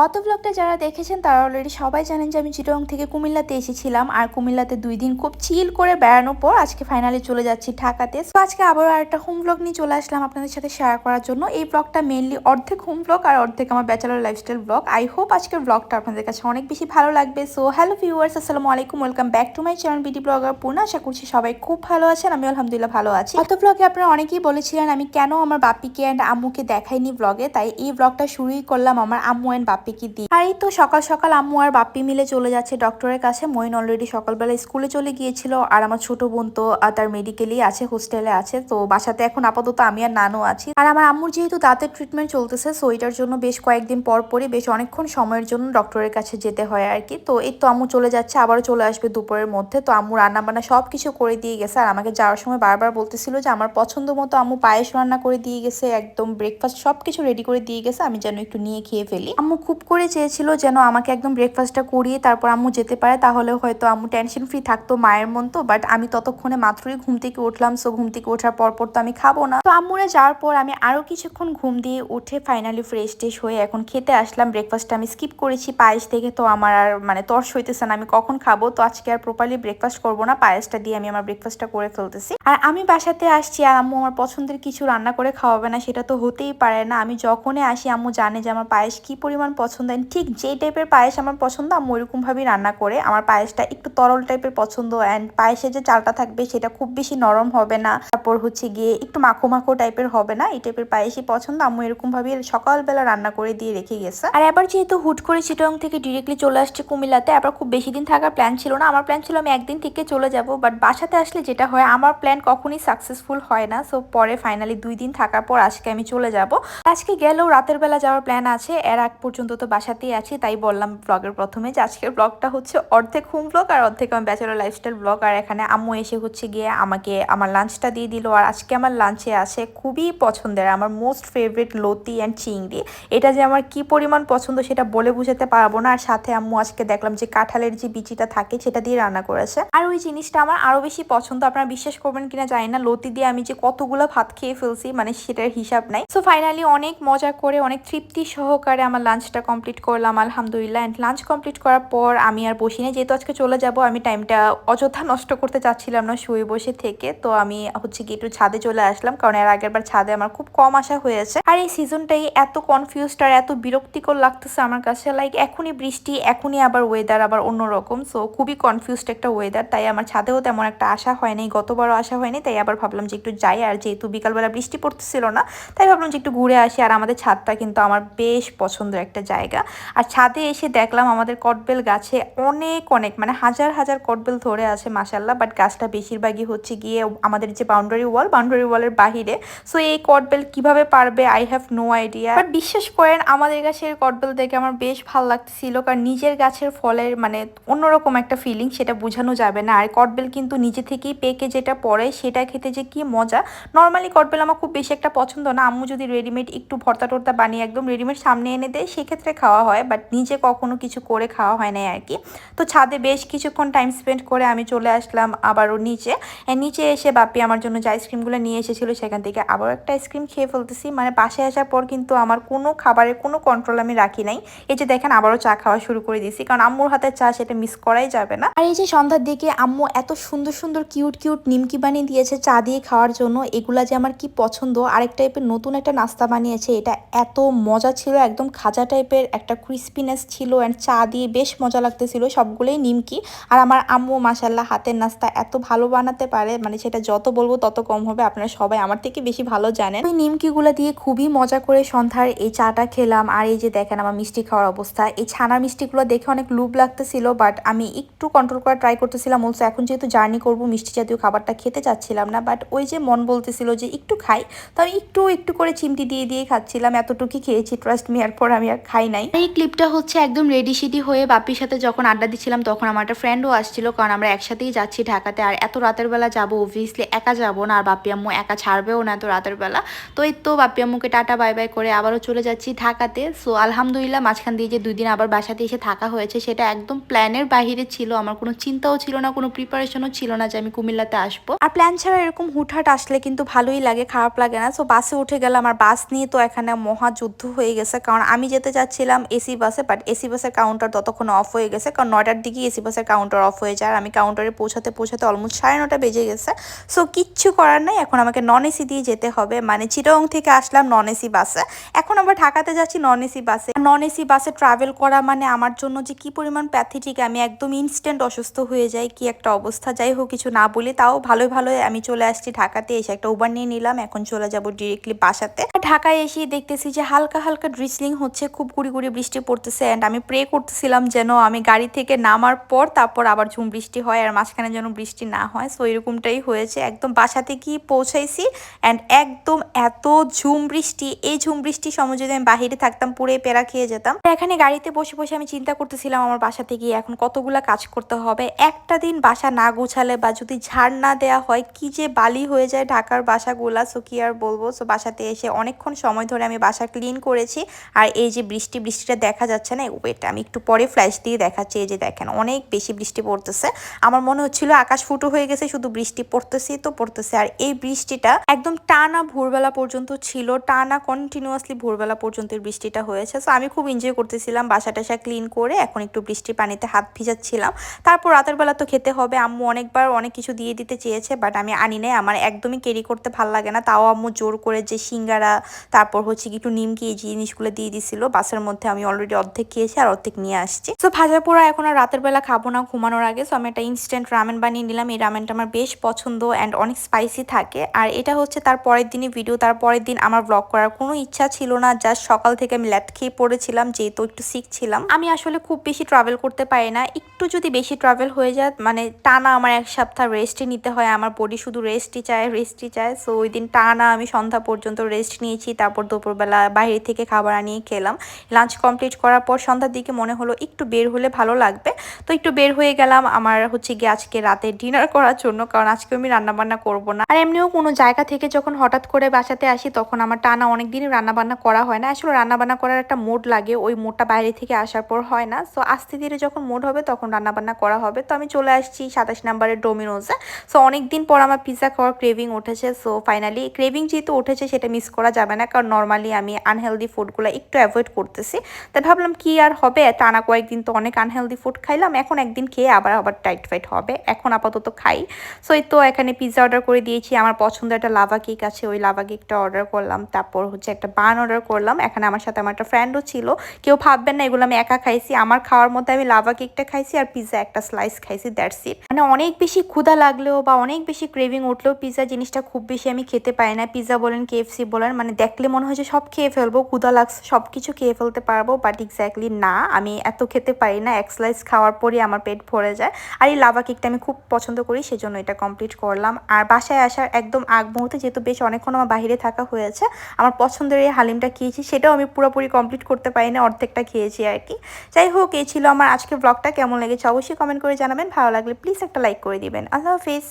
গত ব্লগটা যারা দেখেছেন, তারা অলরেডি সবাই জানেন যে আমি চিটং থেকে কুমিল্লাতে এসেছিলাম। আর কুমিল্লাতে দুই দিন খুব চিল করে বেড়ানোর পর আজকে ফাইনালি চলে যাচ্ছি ঢাকাতে। তো আজকে আবার একটা হোম ব্লগ নিয়ে চলে আসলাম আপনাদের সাথে শেয়ার করার জন্য। এই ব্লগটা মেনলি অর্ধেক হোম ব্লগ আর অর্ধেক আমার bachelor lifestyle blog I hope আজকের ব্লগটা আপনাদের কাছে অনেক বেশি ভালো লাগবে। সো হ্যালো ভিউয়ার্স আসসালামু আলাইকুম। Welcome back to my channel BD blogger পূর্ণ আশা করছি সবাই খুব ভালো আছেন আমি আলহামদুলিল্লাহ ভালো আছি। গত ব্লগে আপনারা অনেকেই বলেছিলেন, আমি কেন আমার বাপিকে অ্যান্ড আম্মুকে দেখাইনি ব্লগে তাই এই ব্লগটা শুরুই করলাম আমার আম্মু অ্যান্ড বাপ্পিকে দিয়ে। আর এই তো সকাল সকাল আম্মু আর বাপ্পি মিলে চলে যাচ্ছে ডক্টরের কাছে। মইন অলরেডি সকালবেলা স্কুলে চলে গিয়েছিল আর আমার ছোট বোন তো তার মেডিকেলই আছে হোস্টেলে আছে। তো বাসাতে এখন আপাতত আমি আর নানু আছি। আর আমার আম্মুর যেহেতু দাঁতের ট্রিটমেন্ট চলতেছে সো এটার জন্য বেশ কয়েকদিন পর পরই বেশ অনেকক্ষণ সময়ের জন্য ডক্টরের কাছে যেতে হয় আর কি। তো এই তো আম্মু চলে যাচ্ছে, আবারও চলে আসবে দুপুরের মধ্যে। তো আম্মু রান্না বান্না সব কিছু করে দিয়ে গেছে। আর আমাকে যাওয়ার সময় বারবার বলতেছিল যে, আমার পছন্দ মতো আম্মু পায়েস রান্না করে দিয়ে গেছে, একদম ব্রেকফাস্ট সব কিছু রেডি করে দিয়ে গেছে, আমি যেন একটু নিয়ে খেয়ে ফেলি। আম্মু খুব করে চেয়েছিল যেন আমাকে একদম ব্রেকফাস্টটা করিয়ে তারপর আম্মু যেতে পারে, তাহলে হয়তো আম্মু টেনশন ফ্রি থাকতো মায়ের মন তো বাট আমি ততক্ষণে মাত্রই ঘুম থেকে উঠলাম সো ঘুম থেকে ওঠার পর পর তো আমি খাব না। তো আম্মুরা যাওয়ার পর আমি আরও কিছুক্ষণ ঘুম দিয়ে উঠে ফাইনালি ফ্রেশ টেশ হয়ে এখন খেতে আসলাম। ব্রেকফাস্টটা আমি স্কিপ করেছি, পায়েস থেকে তো আমার আর মানে তর্স হইতেছে না, আমি কখন খাব? তো আজকে আর প্রপারলি ব্রেকফাস্ট করব না, পায়েসটা দিয়ে আমি আমার ব্রেকফাস্টটা করে ফেলতেছি। আর আমি বাসাতে আসছি আর আম্মু আমার পছন্দের কিছু রান্না করে খাওয়াবে না, সেটা তো হতেই পারে না। আমি যখনই আসি, আম্মু জানে যে আমার পায়েস কি পরিমাণ পছন্দ and ঠিক যেই টাইপের পায়েস আমার পছন্দ, আমি ওইরকম ভাবেই রান্না করে, আমার পায়েসটা একটু তরল টাইপের পছন্দ অ্যান্ড পায়েসের যে চালটা থাকবে, সেটা খুব বেশি নরম হবে না। তারপর হচ্ছে গিয়ে একটু মাখো মাখো টাইপের হবে না, এই টাইপের পায়েসই পছন্দ, আমি এরকম ভাবে সকালবেলা রান্না করে দিয়ে রেখে গেছে। আর এবার যেহেতু হুট করে চিটং থেকে ডিরেক্টলি চলে আসছে কুমিল্লাতে, আবার খুব বেশি দিন থাকার প্ল্যান ছিল না, আমার প্ল্যান ছিল আমি একদিন থেকে চলে যাব বাট বাসাতে আসলে যেটা হয়, আমার প্ল্যান কখনই সাকসেসফুল হয় না সো পরে ফাইনালি দুই দিন থাকার পর আজকে আমি চলে যাব। আজকে গেলেও রাতের বেলা যাওয়ার প্ল্যান আছে, এর আগ পর্যন্ত তো বাসাতেই আছি, তাই বললাম ব্লগের প্রথমে যে আজকের ব্লগটা হচ্ছে অর্ধেক হোম ব্লগ আর অর্ধেক আমার ব্যাচেলর লাইফস্টাইল ব্লগ আর এখানে আম্মু এসে হচ্ছে গিয়ে আমাকে আমার লাঞ্চটা দিয়ে দিল। আর আজকে আমার লাঞ্চে আছে খুবই পছন্দের আমার মোস্ট ফেভারিট লতি অ্যান্ড চিংড়ি। এটা যে আমার কি পরিমাণ পছন্দ সেটা বলে বুঝাতে পারব না। আর সাথে আম্মু আজকে দেখলাম যে কাঁঠালের যে বিচিটা থাকে সেটা দিয়ে রান্না করেছে। আর ওই জিনিসটা আমার আরও বেশি পছন্দ। আপনারা বিশ্বাস করবেন কিনা জানি না। লতি দিয়ে আমি যে কতগুলো ভাত খেয়ে ফেলছি মানে সেটার হিসাব নাই। সো ফাইনালি অনেক মজা করে, অনেক তৃপ্তি সহকারে আমার লাঞ্চটা কমপ্লিট করলাম, আলহামদুলিল্লাহ। অ্যান্ড লাঞ্চ কমপ্লিট করার পর আমি আর বসি না যেহেতু আজকে চলে যাব, আমি টাইমটা অযথা নষ্ট করতে চাচ্ছিলাম না শুয়ে বসে থেকে। তো আমি হচ্ছে কি একটু ছাদে চলে আসলাম, কারণ এর আগের বার ছাদে আমার খুব কম আসা হয়েছে। আর এই সিজনটাই এত কনফিউজড আর এত বিরক্তিকর লাগতেছে আমার কাছে। লাইক এখনই বৃষ্টি, এখনই আবার ওয়েদার আবার অন্যরকম। সো খুবই কনফিউজড একটা ওয়েদার তাই আমার ছাদেও তেমন একটা আশা হয়নি, গতবারও আসা হয়নি। তাই আবার ভাবলাম যে একটু যাই। আর যেহেতু বিকালবেলা বৃষ্টি পড়তেছিল না, তাই ভাবলাম যে একটু ঘুরে আসি। আর আমাদের ছাদটা কিন্তু আমার বেশ পছন্দের একটা জায়গা। আর ছাদে এসে দেখলাম আমাদের কটবেল গাছে অনেক অনেক মানে হাজার হাজার কটবেল ধরে আছে মাসাল্লাহ বাট গাছটা বেশিরভাগই হচ্ছে গিয়ে আমাদের যে বাউন্ডারি ওয়াল বাউন্ডারি ওয়ালের বাহিরে। সো এই কটবেল কীভাবে পারবে? I have no idea but বিশ্বাস করেন, আমাদের গাছের কটবেল দেখে আমার বেশ ভালো লাগতেছিল। কারণ নিজের গাছের ফলের মানে অন্যরকম একটা ফিলিং সেটা বোঝানো যাবে না। আর কটবেল কিন্তু নিজে থেকেই পেকে যেটা পড়ে, সেটা খেতে যে কি মজা। নর্মালি কটবেল আমার খুব বেশি একটা পছন্দ না। আম্মু যদি রেডিমেড একটু ভর্তা টর্তা বানিয়ে একদম রেডিমেড সামনে এনে দেয়, সেক্ষেত্রে খাওয়া হয় বাট নিজে কখনো কিছু করে খাওয়া হয় নাই আর কি তো ছাদে বেশ কিছুক্ষণ টাইম স্পেন্ড করে আমি চলে আসলাম আবারও নিচে। নিচে এসে বাপি আমার জন্য যে আইসক্রিমগুলো নিয়ে এসেছিল সেখান থেকে আবার একটা আইসক্রিম খেয়ে ফেলতেছি। মানে বাসায় আসার পর কিন্তু আমার কোনো খাবারের কোনো কন্ট্রোল আমি রাখি নাই। এই যে দেখেন আবারও চা খাওয়া শুরু করে দিয়েছি। কারণ আম্মুর হাতের চা সেটা মিস করাই যাবে না। আর এই যে সন্ধ্যার দিকে আম্মু এত সুন্দর সুন্দর কিউট কিউট নিমকি বানিয়ে দিয়েছে চা দিয়ে খাওয়ার জন্য। এগুলা যে আমার কি পছন্দ? আরেক টাইপের নতুন একটা নাস্তা বানিয়েছে। এটা এত মজা ছিল, একদম খাজা টাইপের একটা ক্রিস্পিনেস ছিল অ্যান্ড চা দিয়ে বেশ মজা লাগতেছিল সবগুলোই নিমকি। আর আমার আম্মু মাসাল্লাহ হাতের নাস্তা এত ভালো বানাতে পারে মানে সেটা যত বলব তত কম হবে, আপনারা সবাই আমার থেকে বেশি ভালো জানেন। ওই নিমকিগুলো দিয়ে খুবই মজা করে সন্ধ্যার এই চাটা খেলাম, আর এই যে দেখেন আমার মিষ্টি খাওয়ার অবস্থা। এই ছানার মিষ্টিগুলো দেখে অনেক লুব লাগতেছিল বাট আমি একটু কন্ট্রোল করা ট্রাই করতেছিলাম অলসো এখন যেহেতু জার্নি করব, মিষ্টি জাতীয় খাবারটা খেতে চাচ্ছিলাম না বাট ওই যে মন বলতেছিল যে একটু খাই, তো আমি একটু একটু করে চিমটি দিয়ে দিয়ে খাচ্ছিলাম এতটুকুই খেয়েছি ট্রাস্ট মি এরপর আমি আর খাই নাই। এই ক্লিপটা হচ্ছে একদম রেডি সিডি হয়ে বাপির সাথে যখন আড্ডা দিচ্ছিলাম, তখন আমার একটা ফ্রেন্ডও আসছিল, কারণ আমরা একসাথেই যাচ্ছি ঢাকাতে। আর এত রাতের বেলা যাব অবভিয়াসলি একা যাব না, আর বাপি আম্মু একা ছাড়বেও না এত রাতের বেলা। তো এই তো বাপি আম্মুকে টাটা বাই বাই করে আবারও চলে যাচ্ছি ঢাকাতে। সো আলহামদুলিল্লাহ, মাঝখান দিয়ে যে দুই দিন আবার বাসাতে এসে থাকা হয়েছে, সেটা একদম প্ল্যানের বাহিরে ছিল। আমার কোনো চিন্তাও ছিল না, কোনো প্রিপারেশনও ছিল না যে আমি কুমিল্লাতে আসব। আর প্ল্যান ছাড়া এরকম হুটহাট আসলে কিন্তু ভালোই লাগে, খারাপ লাগে না। সো বাসে উঠে গেলাম, আর বাস নিয়ে তো এখানে মহা যুদ্ধ হয়ে গেছে, কারণ আমি যেতে চাচ্ছি যাচ্ছিলাম এসি বাসে বাট এসি বাসের কাউন্টার ততক্ষণ অফ হয়ে গেছে, কারণ নয়টার দিকে এসি বাসের কাউন্টার অফ হয়ে যায়, আর আমি কাউন্টারে পৌঁছাতে পৌঁছাতে অলমোস্ট সাড়ে নটা বেজে গেছে। সো কিচ্ছু করার নাই, এখন আমাকে নন এসি দিয়ে যেতে হবে। মানে চিটং থেকে আসলাম নন এসি বাসে এখন আবার ঢাকাতে যাচ্ছি নন এসি বাসে নন এসি বাসে ট্রাভেল করা মানে আমার জন্য যে কি পরিমাণ প্যাথেটিক আমি একদম ইনস্ট্যান্ট অসুস্থ হয়ে যাই, কি একটা অবস্থা, যাই হোক কিছু না বলি, তাও ভালোই ভালোই আমি চলে আসছি ঢাকাতে, এসে একটা উবার নিয়ে নিলাম, এখন চলে যাব ডিরেক্টলি বাসাতে। ঢাকায় এসে দেখতেছি যে হালকা হালকা ড্রিসলিং হচ্ছে, খুব গুড়ি গুড়ি বৃষ্টি পড়তেছে অ্যান্ড আমি প্রে করতেছিলাম যেন আমি গাড়ি থেকে নামার পর তারপর আবার ঝুম বৃষ্টি হয় আর মাঝখানে যেন বৃষ্টি না হয়। সো এরকমটাই হয়েছে। একদম বাসাতে গিয়ে পৌঁছাইছি অ্যান্ড একদম এত ঝুম বৃষ্টি, এই ঝুম বৃষ্টির সময় যদি আমি বাহিরে থাকতাম পুরে পেরা খেয়ে যেতাম। এখানে গাড়িতে বসে বসে আমি চিন্তা করতেছিলাম আমার বাসাতে গিয়ে এখন কতগুলা কাজ করতে হবে। একটা দিন বাসা না গোছালে বা যদি ঝাড় না দেওয়া হয়, কি যে বালি হয়ে যায় ঢাকার বাসাগুলা সো কি আর বলব? সো বাসাতে এসে অনেকক্ষণ সময় ধরে আমি বাসা ক্লিন করেছি আর এই যে বৃষ্টি বৃষ্টিটা দেখা যাচ্ছে না। ওয়েট আমি একটু পরে ফ্ল্যাশ দিয়ে দেখাচ্ছি। এই যে দেখেন, অনেক বেশি বৃষ্টি পড়তেছে। আমার মনে হচ্ছিল আকাশ ফুটো হয়ে গেছে, শুধু বৃষ্টি পড়তেছে, তো পড়তেছে। আর এই বৃষ্টিটা একদম টানা ভোরবেলা পর্যন্ত ছিল, টানা কন্টিনিউয়াসলি ভোরবেলা পর্যন্ত বৃষ্টিটা হয়েছে। সো আমি খুব এনজয় করতেছিলাম, বাসা টাসা ক্লিন করে এখন একটু বৃষ্টির পানিতে হাত ভিজাচ্ছিলাম। তারপর রাতের বেলা তো খেতে হবে, আম্মু অনেকবার অনেক কিছু দিয়ে দিতে চেয়েছে বাট আমি আনি নাই। আমার একদমই ক্যারি করতে ভালো লাগে না। তাও আম্মু জোর করে যে সিঙ্গারা, তারপর হচ্ছে একটু নিমকি এই জিনিসগুলো দিয়ে দিছিল বাসের মধ্যে আমি অলরেডি অর্ধেক খেয়েছি আর অর্ধেক নিয়ে আসছি। সো ভাজা পোড়া এখন আর রাতের বেলা খাব না, ঘুমানোর আগে। সো আমি একটা ইনস্ট্যান্ট রামেন বানিয়ে নিলাম। এই রামেনটা আমার বেশ পছন্দ অ্যান্ড অনেক স্পাইসি থাকে। আর এটা হচ্ছে তার পরের দিনই ভিডিও তার পরের দিন আমার ব্লগ করার কোনো ইচ্ছা ছিল না। জাস্ট সকাল থেকে আমি ল্যাট খেয়ে পড়েছিলাম, যেহেতু একটু সিক ছিলাম। আমি আসলে খুব বেশি ট্রাভেল করতে পারি না। একটু যদি বেশি ট্রাভেল হয়ে যায় মানে টানা আমার এক সপ্তাহ রেস্টই নিতে হয়। আমার বডি শুধু রেস্টই চায় রেস্টই চায়। সো ওই দিন টানা আমি সন্ধ্যা পর্যন্ত রেস্ট নিয়েছি। তারপর দুপুরবেলা বাইরে থেকে খাবার আনিয়ে খেলাম। লাঞ্চ কমপ্লিট করার পর সন্ধ্যার দিকে মনে হলো একটু বের হলে ভালো লাগবে। তো একটু বের হয়ে গেলাম আমার হচ্ছে গিয়ে আজকে রাতে ডিনার করার জন্য, কারণ আজকে আমি রান্না বান্না করব না। আর এমনিও কোনো জায়গা থেকে যখন হঠাৎ করে বাসাতে আসি, তখন আমার টানা অনেক দিনই রান্নাবান্না করা হয় না। আসলে রান্নাবান্না করার একটা মোড লাগে, ওই মোডটা বাইরে থেকে আসার পর হয় না। সো আস্তে ধীরে যখন মোড হবে, তখন রান্নাবান্না করা হবে। তো আমি চলে আসছি সাতাশ নাম্বারের ডোমিনোজে সো অনেক দিন পর আমার পিৎজা খাওয়ার ক্রেভিং উঠেছে। সো ফাইনালি ক্রেভিং যেহেতু উঠেছে, সেটা মিস করা যাবে না, কারণ নর্মালি আমি আনহেলদি ফুডগুলো একটু অ্যাভয়েড করতেছি। তাই ভাবলাম কি আর হবে? টানা কয়েকদিন তো অনেক আনহেলদি ফুড খাইলাম। এখন একদিন খেয়ে আবার আবার টাইট ফাইট হবে। এখন আপাতত খাই। সো এই তো এখানে পিৎজা অর্ডার করে দিয়েছি। আমার পছন্দের একটা লাভা কেক আছে, ওই লাভা কেকটা অর্ডার করলাম। তারপর হচ্ছে একটা বান অর্ডার করলাম। এখানে আমার সাথে আমার একটা ফ্রেন্ডও ছিল। কেউ ভাববেন না, এগুলো আমি একা খাইছি। আমার খাওয়ার মধ্যে আমি লাভা কেকটা খাইছি আর পিৎজা একটা স্লাইস খাইছি দ্যাটস ইট মানে অনেক বেশি ক্ষুধা লাগলেও বা অনেক বেশি ক্রেভিং উঠলেও পিৎজা জিনিসটা খুব বেশি আমি খেতে পাই না। পিৎজা বলেন কেএফসি বলেন মানে দেখলে মনে হয় যে সব খেয়ে ফেলব, ক্ষুধা লাগছে সব কিছু খেয়ে ফেলতে পারব বাট এক্স্যাক্টলি না। আমি এত খেতে পারি না, এক স্লাইস খাওয়ার পরই আমার পেট ভরে যায়। আর এই লাভা কেকটা আমি খুব পছন্দ করি, সেজন্য এটা কমপ্লিট করলাম। আর বাসায় আসার একদম আগ মুহূর্তে যেহেতু বেশ অনেকক্ষণ আমার বাইরে থাকা হয়েছে, আমার পছন্দের এই হালিমটা খেয়েছি, সেটাও আমি পুরোপুরি কমপ্লিট করতে পারি না, অর্ধেকটা খেয়েছি আর কি। যাই হোক, এই ছিল আমার আজকে ব্লগটা কেমন লেগেছে অবশ্যই কমেন্ট করে জানাবেন, ভালো লাগলে প্লিজ একটা লাইক করে দিবেন। আল্লাহ হাফিজ।